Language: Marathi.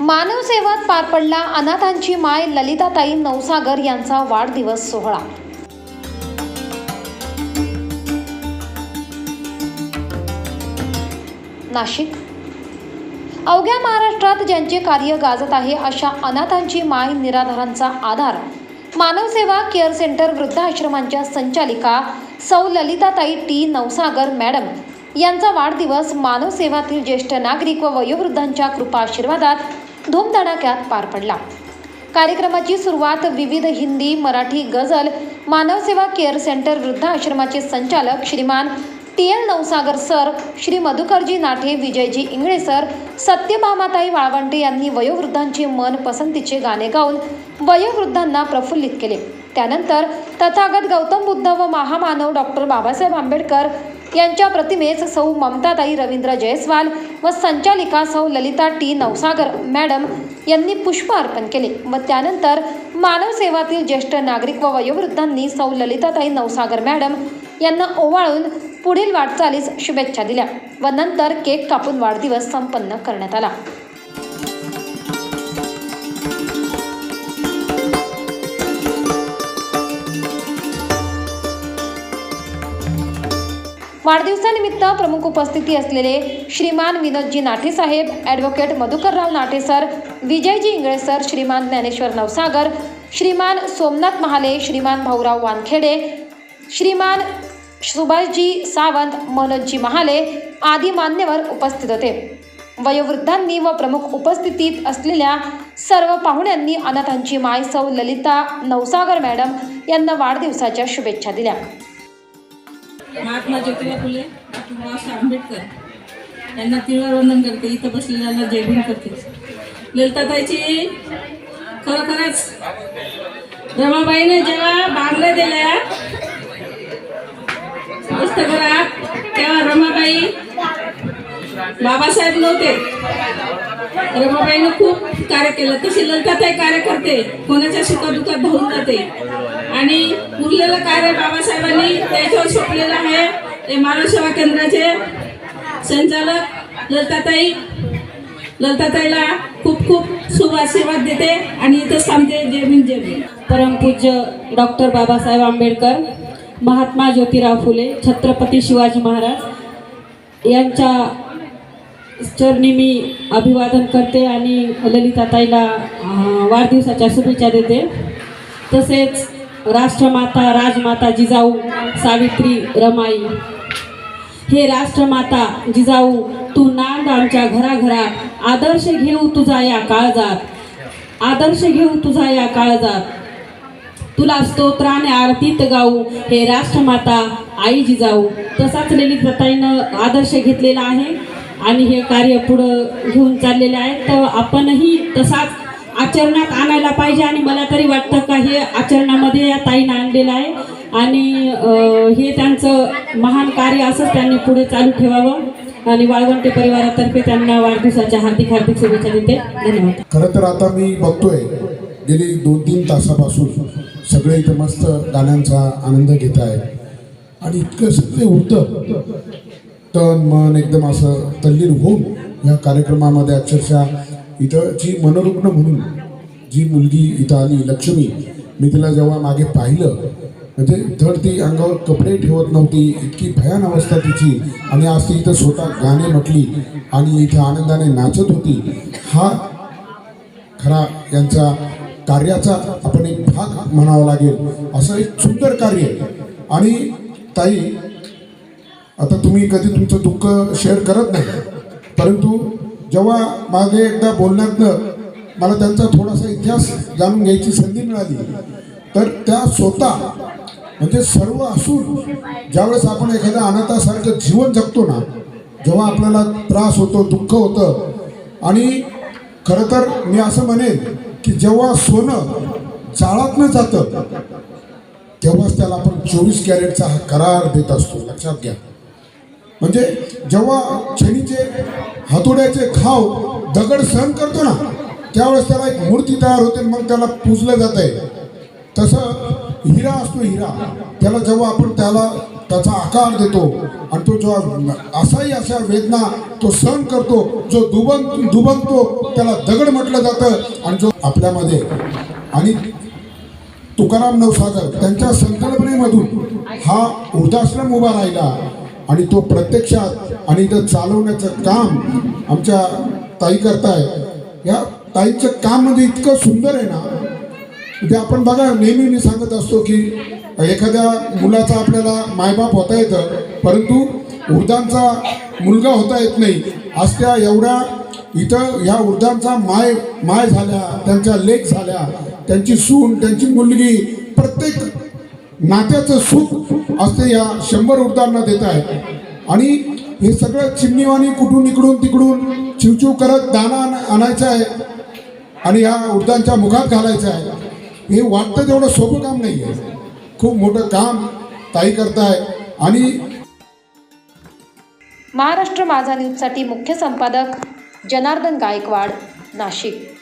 मानव सेवात पार पडला अनाथांची माय ललिताताई नवसागर यांचा वाढदिवस सोहळा. नाशिक अवघ्या महाराष्ट्रात ज्यांचे कार्य गाजत आहे अशा अनाथांची माय निराधारांचा आधार. मानवसेवा केअर सेंटर वृद्धाश्रमांच्या संचालिका सौ ललिताताई टी नवसागर मॅडम. यांचा वाढदिवस मानवसेवातील ज्येष्ठ नागरिक व वयोवृद्धांच्या कृपा आशीर्वादात धूमधडाक्यात पार पडला. कार्यक्रमाची सुरुवात विविध हिंदी मराठी गझल मानवसेवा केअर सेंटर वृद्धाश्रमाचे संचालक Shriman T L Navsagar sir Shri Madhukarji Nathe Vijayji Ingale sir Satyabhamatai Walwante यांनी वयोवृद्धांचे मन पसंतीचे गाणे गाऊन वयोवृद्धांना प्रफुल्लित केले. त्यानंतर तथागत गौतम बुद्ध व महामानव डॉक्टर बाबासाहेब आंबेडकर यांच्या प्रतिमेस सौ ममताताई रवींद्र जयस्वाल व संचालिका सौ ललिता टी नवसागर मॅडम यांनी पुष्प अर्पण केले व त्यानंतर मानव सेवातील ज्येष्ठ नागरिक व वयोवृद्धांनी सौ ललिताताई नवसागर मॅडम यांना ओवाळून पुढील वाटचालीस शुभेच्छा दिल्या व नंतर केक कापून वाढदिवस संपन्न करण्यात आला. वाढदिवसानिमित्त प्रमुख उपस्थिती असलेले Shriman Vinodji Nathe Saheb advocate Madhukarrao Nathe sir Vijayji Ingale sir Shriman Dnyaneshwar Navsagar Shriman Somnath Mahale Shriman Bhaurao Wankhede Shriman Subhashji Sawant Manoji Mahale आदी मान्यवर उपस्थित होते. वयोवृद्धांनी व प्रमुख उपस्थितीत असलेल्या सर्व पाहुण्यांनी अनाथांची माय सौ ललिता नवसागर मॅडम यांना वाढदिवसाच्या शुभेच्छा दिल्या. महात्मा ज्योतिबा फुले आंबेडकर यांना तिळवर वंदन करते. इथं बसलेल्यांना जयभीम करते. ललिताताईची खरोखरच रमाबाईने जेव्हा बांगल्या दिल्या रमाबाई बाबासाहेब नव्हते. रमाबाईनं खूप कार्य केलं. तशी ललताताई कार्य करते कोणाच्या सुखादुखात धावून जाते. आणि उरलेलं कार्य बाबासाहेबांनी त्याच्यावर सोपलेलं आहे. ते मानव सेवा केंद्राचे संचालक ललताताई. ललिताताईला खूप खूप शुभ आशीर्वाद देते आणि इथं थांबते. जय भीम जय परमपूज्य डॉक्टर बाबासाहेब आंबेडकर महात्मा ज्योतिराव फुले छत्रपती शिवाजी महाराज यांच्या चरणी मी अभिवादन करते आणि ललिताताईला वाढदिवसाच्या शुभेच्छा देते. तसेच राष्ट्रमाता राजमाता जिजाऊ सावित्री रमाई. हे राष्ट्रमाता जिजाऊ तू नांद आमच्या घराघरात. आदर्श घेऊ तुझा या काळजात. आदर्श घेऊ तुझा या काळजात. तुला स्तोत्राने आरतीत गाऊ. हे राष्ट्रमाता आई जिजाऊ तसाच ललिताताईनं आदर्श घेतलेला आहे. आणि हे कार्य पुढं घेऊन चाललेले आहेत. तर आपणही तसाच आचरणात आणायला पाहिजे. आणि मला तरी वाटतं का हे आचरणामध्ये या ताईनं आणलेलं आहे. आणि हे त्यांचं महान कार्य असंच त्यांनी पुढे चालू ठेवावं. आणि वाळवंटे परिवारातर्फे त्यांना वाढदिवसाच्या हार्दिक हार्दिक शुभेच्छा देते. धन्यवाद. खरं तर आता मी बघतोय. गेली दोन तीन तासापासून सगळे इथं मस्त गाण्यांचा आनंद घेत आहेत. आणि इतकं सगळे होतं. तन मन एकदम असं तल्लीन होऊन या कार्यक्रमामध्ये अक्षरशः इथं जी मनोरुग्ण म्हणून जी मुलगी इथं आली लक्ष्मी मी तिला जेव्हा मागे पाहिलं म्हणजे धड ती अंगावर कपडे ठेवत नव्हती इतकी भयान अवस्था तिची. आणि आज ती इथं स्वतः गाणे म्हटली आणि इथं आनंदाने नाचत होती. हा खरा यांचा कार्याचा आपण एक भाग म्हणावा लागेल. असं एक सुंदर कार्य आणि ताई आता तुम्ही कधी तुमचं दुःख शेअर करत नाही परंतु जेव्हा मागे एकदा बोलण्यातनं मला त्यांचा थोडासा इतिहास जाणून घ्यायची संधी मिळाली. तर त्या स्वतः म्हणजे सर्व असून ज्यावेळेस आपण एखाद्या अनाथासारखं जीवन जगतो ना जेव्हा आपल्याला त्रास होतो दुःख होतं आणि खरं तर मी असं म्हणेन की जेव्हा सोनं जाळातनं जातं तेव्हाच त्याला आपण चोवीस कॅरेटचा हा करार देत असतो. लक्षात घ्या. म्हणजे जेव्हा छेनीचे हातोड्याचे खाव दगड सहन करतो ना त्यावेळेस त्याला एक मूर्ती तयार होते मग त्याला पूजलं जात आहे तसं हिरा असतो हिरा. त्याला जेव्हा आपण त्याला त्याचा आकार देतो आणि तो जो असाही अशा वेदना तो सहन करतो जो दुबन दुबंगतो त्याला दगड म्हटलं जातं आणि जो आपल्यामध्ये आणि तुकाराम नवसागर त्यांच्या संकल्पनेमधून हा वृद्धाश्रम उभा राहिला आणि तो प्रत्यक्षात आणि इथं चालवण्याचं काम आमच्या ताई करताय या ताईचं काम म्हणजे इतकं सुंदर आहे ना ते आपण बघा नेहमी मी सांगत असतो की एखाद्या मुलाचा आपल्याला मायबाप होता येतं परंतु वृद्धांचा मुलगा होता येत नाही. आज त्या एवढ्या इथं ह्या वृद्धांचा माय माय झाल्या त्यांच्या लेख झाल्या त्यांची सून त्यांची मुलगी प्रत्येक नात्याचं सुख असते या शंभर वृद्धांना देत आहे आणि हे सगळं चिमणीवाणी कुठून इकडून तिकडून चिवचिव करत दाना आणायचं आहे आणि या वृद्धांच्या मुखात घालायचं आहे. हे वाटतं तेवढं सोपं काम नाही आहे खूप मोठं काम ताई करताय. आणि महाराष्ट्र माझा न्यूजसाठी मुख्य संपादक जनार्दन गायकवाड नाशिक.